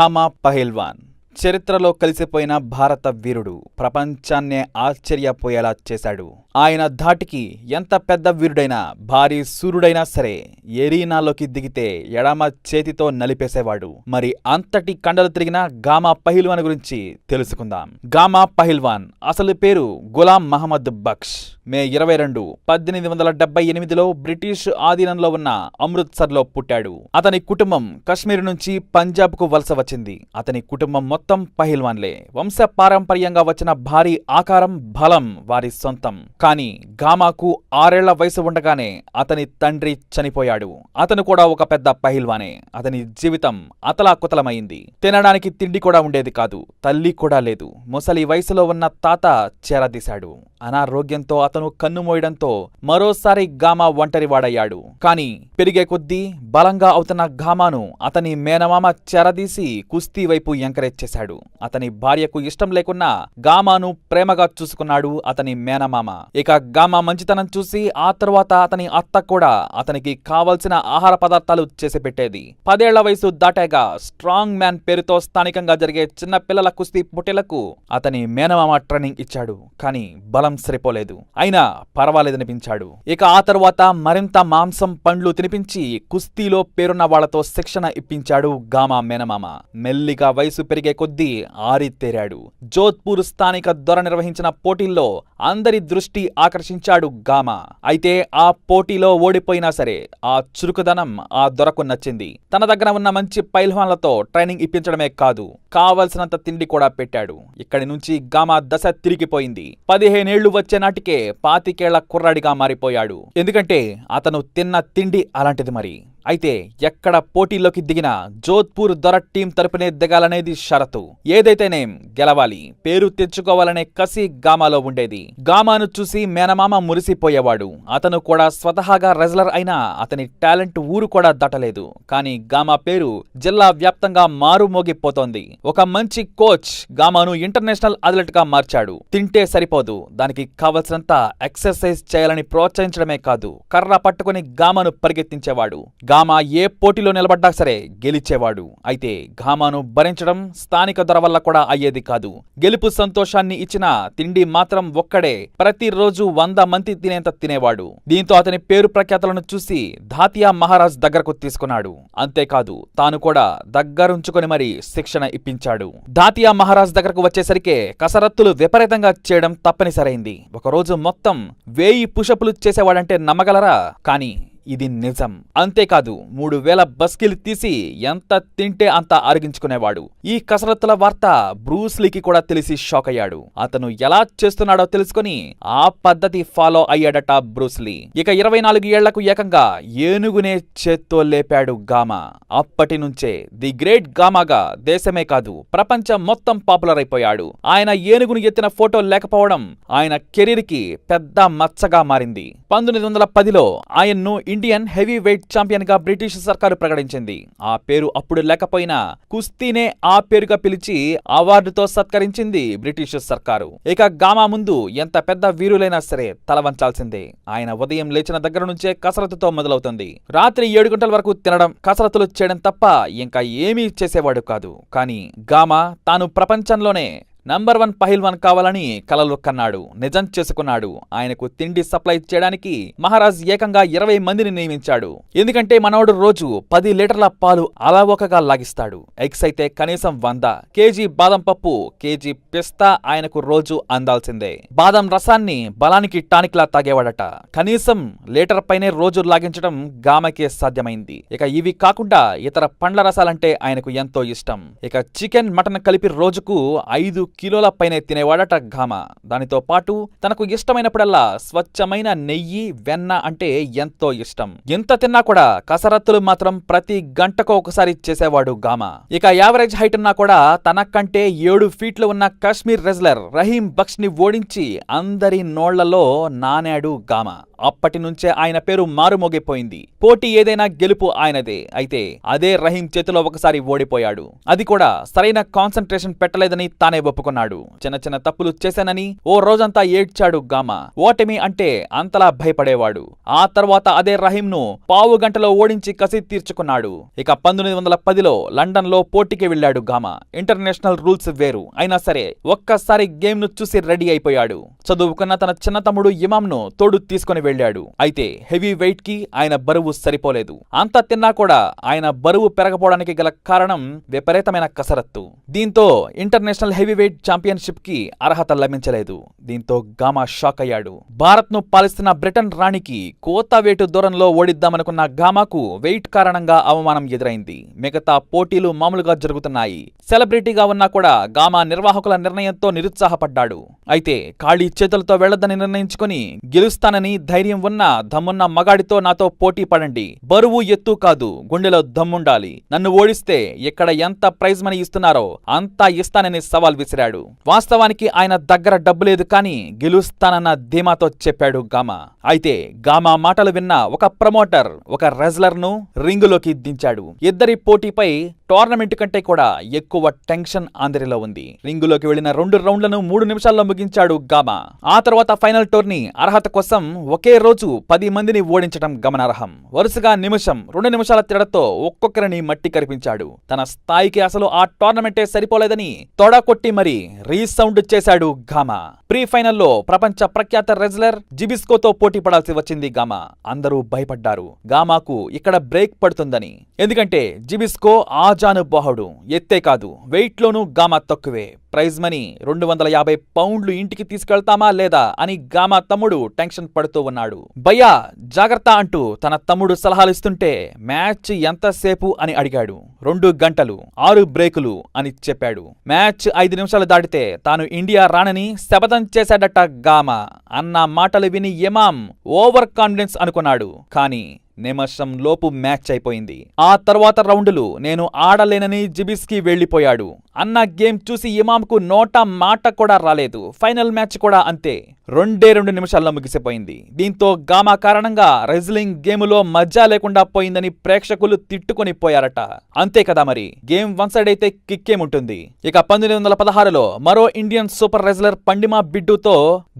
ఘామా పహిల్వాన్ చరిత్రలో కలిసిపోయిన భారత వీరుడు ప్రపంచాన్నే ఆశ్చర్యపోయేలా చేశాడు. ఆయన ధాటికి ఎంత పెద్ద వీరుడైనా భారీ సూర్యుడైనా సరే ఎరీనాలోకి దిగితే ఎడమ చేతితో నలిపేసేవాడు. మరి అంతటి కండలు తిరిగిన గామా పహిల్వాన్ గురించి తెలుసుకుందాం. గామా పహిల్వాన్ అసలు పేరు గులాం మహమ్మద్ బక్ష్. మే ఇరవై రెండు పద్దెనిమిది వందల డెబ్బై ఎనిమిదిలో బ్రిటిష్ ఆధీనంలో ఉన్న అమృత్సర్లో పుట్టాడు. అతని కుటుంబం కశ్మీర్ నుంచి పంజాబ్కు వలస వచ్చింది. అతని కుటుంబం మొత్తం పహిల్వాన్లే. వంశ పారంపర్యంగా వచ్చిన భారీ ఆకారం బలం వారి సొంతం. కానీ గామాకు ఆరేళ్ళ వయసు ఉండగానే అతని తండ్రి చనిపోయాడు. అతను కూడా ఒక పెద్ద పహిల్వానే. అతని జీవితం అతలాకుతలమైంది. తినడానికి తిండి కూడా ఉండేది కాదు తల్లి కూడా లేదు. ముసలి వయసులో ఉన్న తాత చేరదీశాడు. అనారోగ్యంతో అతను కన్నుమోయడంతో మరోసారి గామా ఒంటరివాడయ్యాడు కాని పెరిగే కొద్దీ బలంగా అవుతున్న గామాను అతని మేనమామ చెరదీసి కుస్తీ వైపు ఎంకరేజ్ చేశాడు. అతని భార్యకు ఇష్టం లేకున్నా గామాను ప్రేమగా చూసుకున్నాడు అతని మేనమామ. ఇక గామా మంచితనం చూసి ఆ తరువాత అతని అత్త కూడా అతనికి కావలసిన ఆహార పదార్థాలు చేసి పెట్టేది. పదేళ్ళ వయసు దాటాగా స్ట్రాంగ్ మ్యాన్ పేరుతో స్థానికంగా జరిగే చిన్న పిల్లల కుస్తీ పోటీలకు అతని మేనమామ ట్రైనింగ్ ఇచ్చాడు. కానీ బలం సరిపోలేదు. అయినా పర్వాలేదనిపించాడు ఇక ఆ తరువాత మరింత మాంసం పండ్లు తినిపించి కుస్తీలో పేరున్న వాళ్ళతో శిక్షణ ఇప్పించాడు గామా మేనమామ. మెల్లిగా వయసు పెరిగే కొద్దీ ఆరితేరాడు. జోధ్పూర్ స్థానిక దొర నిర్వహించిన పోటీల్లో అందరి దృష్టి ఆకర్షించాడు గామా. అయితే ఆ పోటీలో ఓడిపోయినా సరే ఆ చురుకుదనం ఆ దొరకు నచ్చింది. తన దగ్గర ఉన్న మంచి పైల్వాన్లతో ట్రైనింగ్ ఇప్పించడమే కాదు కావలసినంత తిండి కూడా పెట్టాడు. ఇక్కడి నుంచి గామా దశ తిరిగిపోయింది. పదిహేనేళ్ళు వచ్చే నాటికే పాతికేళ్ళ కుర్రాడిగా మారిపోయాడు. ఎందుకంటే అతను తిన్న తిండి అలాంటిది మరి. అయితే ఎక్కడ పోటీలోకి దిగినా జోధ్పూర్ దొర టీం తరపునే దిగాలనేది షరతు. ఏదైతేనేం గెలవాలి పేరు తెచ్చుకోవాలనే కసి గామాలో ఉండేది. గామాను చూసి మేనమామ మురిసిపోయేవాడు. అతను కూడా స్వతహాగా రెజ్లర్ అయినా అతని టాలెంట్ ఊరు కూడా దట్టలేదు కానీ గామా పేరు జిల్లా వ్యాప్తంగా మారుమోగిపోతోంది. ఒక మంచి కోచ్ గామాను ఇంటర్నేషనల్ అథ్లెట్గా మార్చాడు. తింటే సరిపోదు దానికి కావలసినంత ఎక్సర్సైజ్ చేయాలని ప్రోత్సహించడమే కాదు కర్ర పట్టుకుని గామాను పరిగెత్తించేవాడు. గామా ఏ పోటీలో నిలబడ్డా సరే గెలిచేవాడు. అయితే గామాను భరించడం స్థానిక ధర వల్ల కూడా అయ్యేది కాదు. గెలుపు సంతోషాన్ని ఇచ్చిన తిండి మాత్రం ఒక్కడే ప్రతిరోజు వంద మంది తినేంత తినేవాడు. దీంతో అతని పేరు ప్రఖ్యాతలను చూసి ధాతియా మహారాజ్ దగ్గరకు తీసుకున్నాడు. అంతేకాదు తాను కూడా దగ్గరుంచుకొని మరీ శిక్షణ ఇప్పించాడు. ధాతియా మహారాజ్ దగ్గరకు వచ్చేసరికే కసరత్తులు విపరీతంగా చేయడం తప్పనిసరైంది. ఒకరోజు మొత్తం వేయి పుషపులు చేసేవాడంటే నమ్మగలరా? కానీ ఇది నిజం. అంతేకాదు మూడు వేల బస్కిలు తీసి ఎంత తింటే అంత అరిగించుకునేవాడు. ఈ కసరత్తుల వార్త బ్రూస్లీకి కూడా తెలిసి షాక్ అయ్యాడు. అతను ఎలా చేస్తున్నాడో తెలుసుకుని ఆ పద్ధతి ఫాలో అయ్యాడట బ్రూస్లీ ఇక ఇరవై నాలుగు ఏళ్ళకు ఏకంగా ఏనుగునే చేత్తో లేపాడు గామా. అప్పటి నుంచే ది గ్రేట్ గామాగా దేశమే కాదు ప్రపంచం మొత్తం పాపులర్ అయిపోయాడు. ఆయన ఏనుగును ఎత్తిన ఫోటో లేకపోవడం ఆయన కెరీర్కి పెద్ద మచ్చగా మారింది. పంతొమ్మిది వందల పదిలో ఆయన్ను ఇండియన్ హెవీ వెయిట్ ఛాంపియన్గా బ్రిటిష్ సర్కారు ప్రకటించింది. ఆ పేరు అప్పుడు లేకపోయినా కుస్తీనే ఆ పేరుగా పిలిచి అవార్డుతో సత్కరించింది బ్రిటిష్ సర్కారు. ఇక గామా ముందు ఎంత పెద్ద వీరులైనా సరే తల వంచాల్సిందే ఆయన ఉదయం లేచిన దగ్గర నుంచే కసరత్తుతో మొదలవుతుంది. రాత్రి ఏడు గంటల వరకు తినడం కసరత్తులు చేయడం తప్ప ఇంకా ఏమీ చేసేవాడు కాదు. కానీ గామా తాను ప్రపంచంలోనే నంబర్ వన్ పహిల్వాన్ కావాలని కలలు కన్నాడు. నిజం చేసుకున్నాడు. ఆయనకు తిండి సప్లై చేయడానికి మహారాజ్ ఏకంగా ఇరవై మందిని నియమించాడు. ఎందుకంటే మనవడు రోజు పది లీటర్ల పాలు అలావోకగా లాగిస్తాడు. ఎగ్స్ అయితే కనీసం వంద. కేజీ బాదం పప్పు కేజీ పిస్తా ఆయనకు రోజు అందాల్సిందే. బాదం రసాన్ని బలానికి టానిక్లా తాగేవాడట. కనీసం లీటర్ పైనే రోజు లాగించడం గామకే సాధ్యమైంది. ఇక ఇవి కాకుండా ఇతర పండ్ల రసాలంటే ఆయనకు ఎంతో ఇష్టం. ఇక చికెన్ మటన్ కలిపి రోజుకు ఐదు కిలోల పైనే తినేవాడట ఘామ. దానితో పాటు తనకు ఇష్టమైనప్పుడల్లా స్వచ్ఛమైన నెయ్యి వెన్న అంటే ఎంతో ఇష్టం. ఎంత తిన్నా కూడా కసరత్తులు మాత్రం ప్రతి గంటకు ఒకసారి చేసేవాడు గామ ఇక యావరేజ్ హైట్ ఉన్నా కూడా తనకంటే ఏడు ఫీట్లు ఉన్న కాశ్మీర్ రెజ్లర్ రహీం బక్స్ని ఓడించి అందరి నోళ్ళలో నానాడు గామ అప్పటి నుంచే ఆయన పేరు మారుమోగిపోయింది. పోటీ ఏదైనా గెలుపు ఆయనదే. అయితే అదే రహీం చేతిలో ఒకసారి ఓడిపోయాడు. అది కూడా సరైన కాన్సన్ట్రేషన్ పెట్టలేదని తానే ఒప్పుకున్నాడు ఒప్పుకున్నాడు చిన్న చిన్న తప్పులు చేశానని ఓ రోజంతా ఏడ్చాడు గామా. ఓటమి అంటే అంతలా భయపడేవాడు. ఆ తర్వాత అదే రహీంను పావు గంటలో ఓడించి కసి తీర్చుకున్నాడు. ఇక పంతొమ్మిది వందల పదిలో లండన్లో పోటీకి వెళ్ళాడు గామా. ఇంటర్నేషనల్ రూల్స్ వేరు. అయినా సరే ఒక్కసారి గేమ్ను చూసి రెడీ అయిపోయాడు. చదువుకున్న తన చిన్న తమ్ముడు ఇమాంను తోడు తీసుకుని వెళ్ళాడు. అయితే హెవీ వెయిట్కి ఆయన బరువు సరిపోలేదు. అంత తిన్నా కూడా ఆయన బరువు పెరగపోవడానికి గల కారణం విపరీతమైన కసరత్తు. దీంతో ఇంటర్నేషనల్ హెవీ వెయిట్ ఛాంపియన్షిప్కి అర్హత లభించలేదు. దీంతో గామా షాక్ అయ్యాడు. భారత్ను పాలిస్తున్న బ్రిటన్ రాణికి కోత వేటు దూరంలో ఓడిద్దామనుకున్న గామాకు వెయిట్ కారణంగా అవమానం ఎదురైంది. మిగతా పోటీలు మామూలుగా జరుగుతున్నాయి. సెలబ్రిటీగా ఉన్నా కూడా గామా నిర్వాహకుల నిర్ణయంతో నిరుత్సాహపడ్డాడు. అయితే ఖాళీ చేతులతో వెళ్ళొద్దని నిర్ణయించుకుని గెలుస్తానని ధైర్యం ఉన్న దమ్మున్న మగాడితో నాతో పోటీ పడండి. బరువు ఎత్తు కాదు గుండెలో దమ్ముండాలి. నన్ను ఓడిస్తే ఇక్కడ ఎంత ప్రైజ్ మనీ ఇస్తున్నారో అంతా ఇస్తానని సవాల్ విసిరాడు వాస్తవానికి ఆయన దగ్గర డబ్బు లేదు కానీ గెలుస్తానన్న ధీమాతో చెప్పాడు గామా. అయితే గామా మాటలు విన్న ఒక ప్రమోటర్ ఒక రెజ్లర్ను రింగులోకి దించాడు. ఇద్దరి పోటీపై టోర్నమెంట్ కంటే కూడా ఎక్కువ టెన్షన్ ఆంధ్రలో ఉంది. రింగులోకి వెళ్ళిన రెండు రౌండ్లను మూడు నిమిషాల్లో ముగించాడు గామా. ఆ తర్వాత ఫైనల్ టోర్నీ అర్హత కోసం ఒకే రోజు పది మందిని ఓడించడం గమనార్హం. వరుసగా నిమిషం రెండు నిమిషాల తేడాతో ఒక్కొక్కరిని మట్టి కరిపించాడు. తన స్థాయికి అసలు ఆ టోర్నమెంటే సరిపోలేదని తొడకొట్టి మరి రీసౌండ్ చేశాడు గామా. ప్రీ ఫైనల్లో ప్రపంచ ప్రఖ్యాత రెజ్లర్ జిబిస్కోతో పోటీ పడాల్సి వచ్చింది గామా. అందరూ భయపడ్డారు. గామాకు ఇక్కడ బ్రేక్ పడుతుందని. ఎందుకంటే జిబిస్కో ఆ బాహుడు ఎత్తే కాదు వెయిట్లోనూ గామా తక్కువే. ప్రైజ్ మనీ రెండు వందల యాభై పౌండ్లు ఇంటికి తీసుకెళ్తామా లేదా అని గామా తమ్ముడు టెన్షన్ పడుతూ ఉన్నాడు. భయ్యా జాగ్రత్త అంటూ తన తమ్ముడు సలహాలిస్తుంటే మ్యాచ్ ఎంతసేపు అని అడిగాడు. రెండు గంటలు ఆరు బ్రేకులు అని చెప్పాడు. మ్యాచ్ ఐదు నిమిషాలు దాటితే తాను ఇండియా రానని శపథం చేశాడట గామా. అన్న మాటలు విని ఎమాం ఓవర్ కాన్ఫిడెన్స్ అనుకున్నాడు. కానీ నిమిషం లోపు మ్యాచ్ అయిపోయింది. ఆ తర్వాత రౌండులు నేను ఆడలేనని జిబిస్కి వెళ్ళిపోయాడు అన్న గేమ్ చూసి ఇమామ్కు నోట మాట కూడా రాలేదు. ఫైనల్ మ్యాచ్ కూడా అంతే. రెండే రెండు నిమిషాల్లో ముగిసిపోయింది. దీంతో గామా కారణంగా రెజ్లింగ్ గేములో మజా లేకుండా పోయిందని ప్రేక్షకులు తిట్టుకొని పోయారట. అంతే కదా మరి. గేమ్ వన్ సైడ్ అయితే కిక్కేముంటుంది. ఇక పంతొమ్మిది వందల పదహారులో మరో ఇండియన్ సూపర్ రెజ్లర్ పండిమా బిడ్డుతో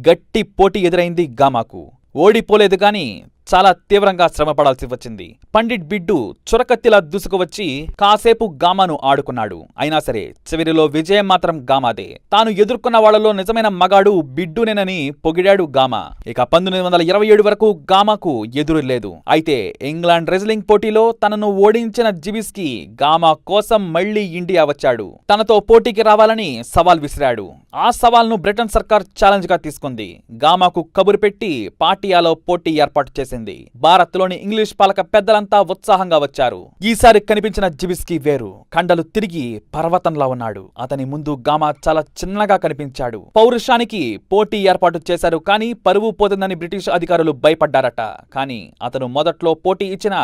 గట్టి పోటీ ఎదురైంది గామాకు. ఓడిపోలేదు కానీ చాలా తీవ్రంగా శ్రమపడాల్సి వచ్చింది. పండిట్ బిడ్డు చురకత్తిలా దూసుకువచ్చి కాసేపు గామాను ఆడుకున్నాడు. అయినా సరే చివరిలో విజయం మాత్రం గామాదే. తాను ఎదుర్కొన్న వాళ్ళలో నిజమైన మగాడు బిడ్డునేనని పొగిడాడు గామా. ఇక పంతొమ్మిది వందల ఇరవై ఏడు వరకు గామాకు ఎదురు లేదు. అయితే ఇంగ్లాండ్ రెజ్లింగ్ పోటీలో తనను ఓడించిన జిబిస్కి గామా కోసం మళ్ళీ ఇండియా వచ్చాడు. తనతో పోటీకి రావాలని సవాల్ విసిరాడు. ఆ సవాల్ను బ్రిటన్ సర్కార్ ఛాలెంజ్గా తీసుకుంది. గామాకు కబురు పెట్టి పాటియాలో పోటీ ఏర్పాటు చేసింది. భారత్లోని ఇంగ్లీష్ పాలక పెద్దలంతా ఉత్సాహంగా వచ్చారు. ఈసారి కనిపించిన జిబిస్కి వేరు. కండలు తిరిగి పర్వతంలా ఉన్నాడు. అతని ముందు గామా చాలా చిన్నగా కనిపించాడు. పౌరుషానికి పోటీ ఏర్పాటు చేశారు కానీ పరువు పోతుందని బ్రిటిష్ అధికారులు భయపడ్డారట. కానీ అతను మొదట్లో పోటీ ఇచ్చిన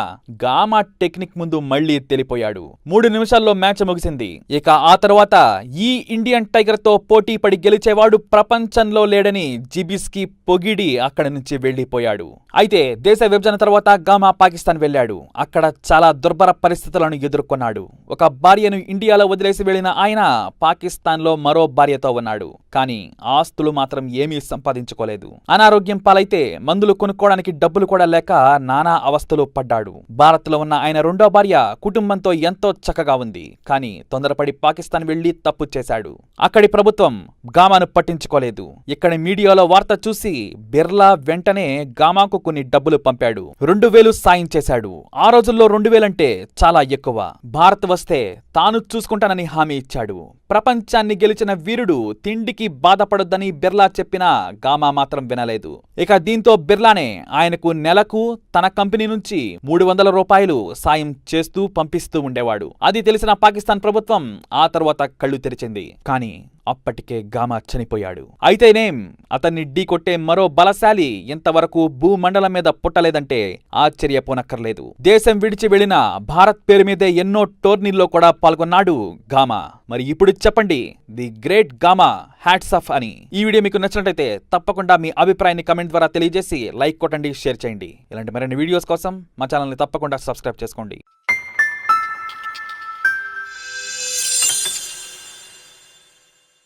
గామా టెక్నిక్ ముందు మళ్ళీ తెలిపోయాడు. మూడు నిమిషాల్లో మ్యాచ్ ముగిసింది. ఇక ఆ తర్వాత ఈ ఇండియన్ టైగర్తో పోటీ పడి గెలిచేవాడు ప్రపంచంలో లేడని జిబిస్కి పొగిడి అక్కడి నుంచి వెళ్ళిపోయాడు అయితే దేశ విభజన తర్వాత గామా పాకిస్తాన్ వెళ్ళాడు. అక్కడ చాలా దుర్భర పరిస్థితులను ఎదుర్కొన్నాడు. ఒక భార్యను ఇండియాలో వదిలేసి వెళ్ళిన ఆయన పాకిస్తాన్లో మరో భార్యతో ఉన్నాడు. కానీ ఆస్తులు మాత్రం ఏమీ సంపాదించుకోలేదు. అనారోగ్యం పాలైతే మందులు కొనుక్కోవడానికి డబ్బులు కూడా లేక నానా అవస్థలు పడ్డాడు. భారత్లో ఉన్న ఆయన రెండో భార్య కుటుంబంతో ఎంతో చక్కగా ఉంది. కానీ తొందరపడి పాకిస్తాన్ వెళ్ళి తప్పు చేశాడు. అక్కడి ప్రభుత్వం గామాను పట్టించుకోలేదు. ఇక్కడి మీడియాలో వార్త చూసి బిర్లా వెంటనే గామాకు కొన్ని డబ్బు డబ్బులు పంపాడు. రెండు వేలు సాయం చేశాడు. ఆ రోజుల్లో రెండు వేలంటే చాలా ఎక్కువ. భారత్ వస్తే తాను చూసుకుంటానని హామీ ఇచ్చాడు. ప్రపంచాన్ని గెలిచిన వీరుడు తిండికి బాధపడొద్దని బిర్లా చెప్పినా గామా మాత్రం వినలేదు. ఇక దీంతో బిర్లానే ఆయనకు నెలకు తన కంపెనీ నుంచి మూడు వందల రూపాయలు సాయం చేస్తూ పంపిస్తూ ఉండేవాడు. అది తెలిసిన పాకిస్తాన్ ప్రభుత్వం ఆ తర్వాత కళ్ళు తెరిచింది. కానీ అప్పటికే గామా చనిపోయాడు. అయితేనేం అతన్ని ఢీ కొట్టే మరో బలశాలి ఇంతవరకు భూమండలం మీద పుట్టలేదంటే ఆశ్చర్యపోనక్కర్లేదు. దేశం విడిచి వెళ్ళిన భారత్ పేరు మీదే ఎన్నో టోర్నీల్లో కూడా పాల్గొన్నాడు గామా. మరి ఇప్పుడు చెప్పండి the great Gama hats off అని. ఈ వీడియో మీకు నచ్చినట్లయితే తప్పకుండా మీ అభిప్రాయాన్ని కమెంట్ ద్వారా తెలియజేసి లైక్ కొట్టండి షేర్ చేయండి. ఇలాంటి మరిన్ని వీడియోస్ కోసం మా ఛానల్ని తప్పకుండా సబ్స్క్రైబ్ చేసుకోండి.